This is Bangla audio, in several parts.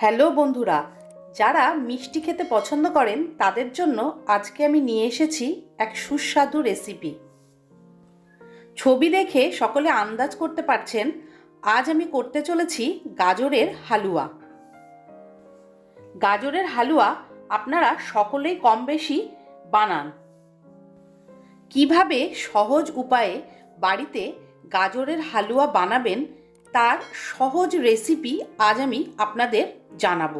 হ্যালো বন্ধুরা, যারা মিষ্টি খেতে পছন্দ করেন, তাদের জন্য আজকে আমি নিয়ে এসেছি এক সুস্বাদু রেসিপি। ছবি দেখে সকলে আন্দাজ করতে পারছেন, আজ আমি করতে চলেছি গাজরের হালুয়া। গাজরের হালুয়া আপনারা সকলেই কম বেশি বানান। কীভাবে সহজ উপায়ে বাড়িতে গাজরের হালুয়া বানাবেন, তার সহজ রেসিপি আজ আমি আপনাদের জানাব।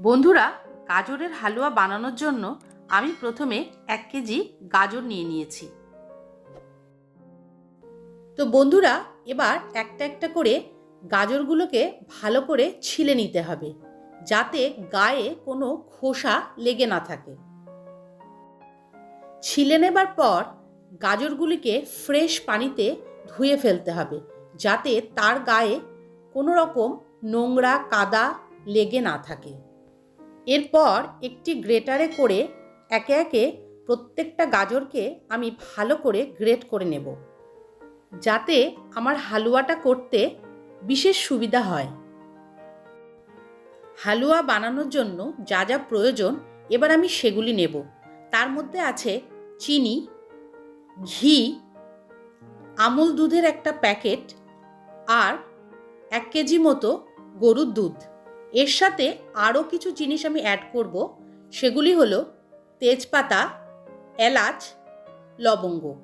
বন্ধুরা, গাজরের হালুয়া বানানোর জন্য আমি প্রথমে এক কেজি গাজর নিয়ে নিয়েছি। তো বন্ধুরা, এবার একটা একটা করে গাজরগুলোকে ভালো করে ছিলে নিতে হবে, যাতে গায়ে কোনো খোসা লেগে না থাকে। ছিলে নেবার পর গাজরগুলিকে ফ্রেশ পানিতে ধুয়ে ফেলতে হবে যাতে তার গায়ে কোনো রকম নোংরা, কাদা লেগে না থাকে। এরপর একটি গ্রেটারে করে একে একে প্রত্যেকটা গাজরকে আমি ভালো করে গ্রেট করে নেব, যাতে আমার হালুয়াটা করতে বিশেষ সুবিধা হয়। হালুয়া বানানোর জন্য যা যা প্রয়োজন এবার আমি সেগুলি নেব। তার মধ্যে আছে চিনি, ঘি আমুল দুধের একটা প্যাকেট আর এক কেজি মতো গরুর দুধ। এর সাথে আরও কিছু জিনিস আমি অ্যাড করব। সেগুলি হলো তেজপাতা, এলাচ, লবঙ্গ।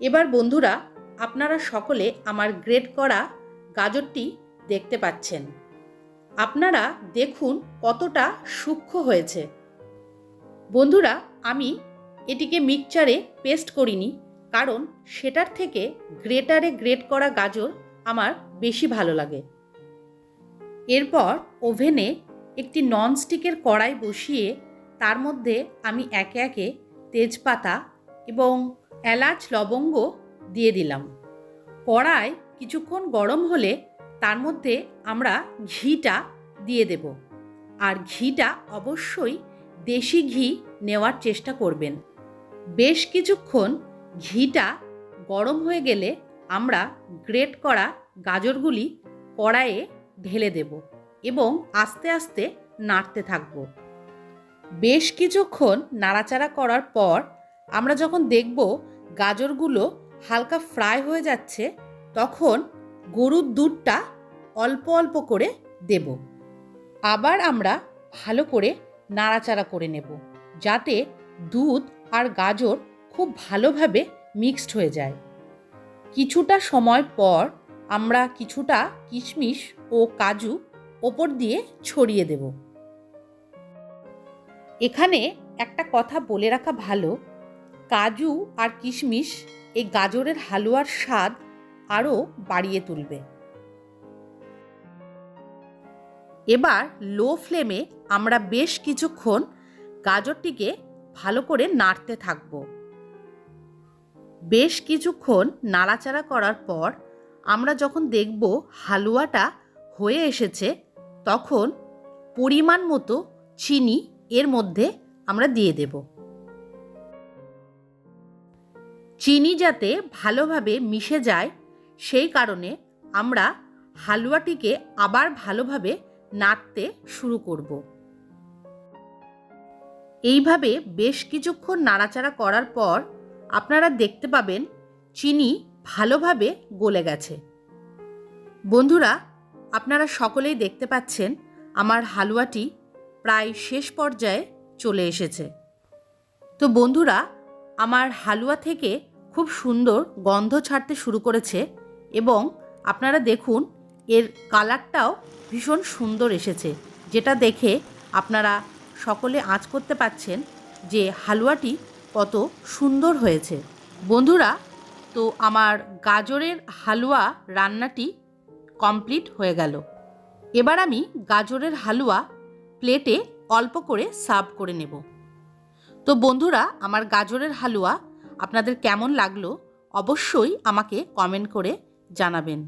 এবার বন্ধুরা, আপনারা সকলে আমার গ্রেড করা গাজরটি দেখতে পাচ্ছেন। আপনারা দেখুন কতটা সূক্ষ্ম হয়েছে। বন্ধুরা, আমি এটিকে মিক্সচারে পেস্ট করিনি। কারণ সেটার থেকে গ্রেটারে গ্রেট করা গাজর আমার বেশি ভালো লাগে। এরপর ওভেনে একটি ননস্টিকের কড়াই বসিয়ে তার মধ্যে আমি একে একে তেজপাতা এবং এলাচ লবঙ্গ দিয়ে দিলাম। কড়াই কিছুক্ষণ গরম হলে তার মধ্যে আমরা ঘিটা দিয়ে দেব। আর ঘিটা অবশ্যই দেশি ঘি নেওয়ার চেষ্টা করবেন। বেশ কিছুক্ষণ ঘিটা গরম হয়ে গেলে আমরা গ্রেট করা গাজরগুলি কড়াইয়ে ঢেলে দেব এবং আস্তে আস্তে নাড়তে থাকব। বেশ কিছুক্ষণ নাড়াচাড়া করার পর আমরা যখন দেখব গাজরগুলো হালকা ফ্রাই হয়ে যাচ্ছে, তখন গরুর দুধটা অল্প অল্প করে দেব। আবার আমরা ভালো করে নাড়াচাড়া করে নেব, যাতে দুধ আর গাজর খুব ভালোভাবে মিক্সড হয়ে যায়। কিছুটা সময় পর আমরা কিছুটা কিশমিশ ও কাজু ওপর দিয়ে ছড়িয়ে দেব। এখানে একটা কথা বলে রাখা ভালো, কাজু আর কিশমিশ এই গাজরের হালুয়ার স্বাদ আরও বাড়িয়ে তুলবে। এবার লো ফ্লেমে আমরা বেশ কিছুক্ষণ গাজরটিকে ভালো করে নাড়তে থাকব। বেশ কিছুক্ষণ নাড়াচাড়া করার পর আমরা যখন দেখব হালুয়াটা হয়ে এসেছে, তখন পরিমাণ মতো চিনি এর মধ্যে আমরা দিয়ে দেব। চিনি যাতে ভালোভাবে মিশে যায়, সেই কারণে আমরা হালুয়াটিকে আবার ভালোভাবে নাড়তে শুরু করব। এইভাবে বেশ কিছুক্ষণ নাড়াচাড়া করার পর আপনারা দেখতে পাবেন চিনি ভালোভাবে গলে গেছে। বন্ধুরা, আপনারা সকলেই দেখতে পাচ্ছেন আমার হালুয়াটি প্রায় শেষ পর্যায়ে চলে এসেছে। তো বন্ধুরা, আমার হালুয়া থেকে খুব সুন্দর গন্ধ ছাড়তে শুরু করেছে এবং আপনারা দেখুন, এর কালারটাও ভীষণ সুন্দর এসেছে, যেটা দেখে আপনারা সকলে আঁচ করতে পাচ্ছেন যে হালুয়াটি কত সুন্দর হয়েছে। বন্ধুরা, তো আমার গাজরের হালুয়া রান্নাটি কমপ্লিট হয়ে গেল। এবার আমি গাজরের হালুয়া প্লেটে অল্প করে সার্ভ করে নেব। তো বন্ধুরা, আমার গাজরের হালুয়া আপনাদের কেমন লাগল অবশ্যই আমাকে কমেন্ট করে জানাবেন।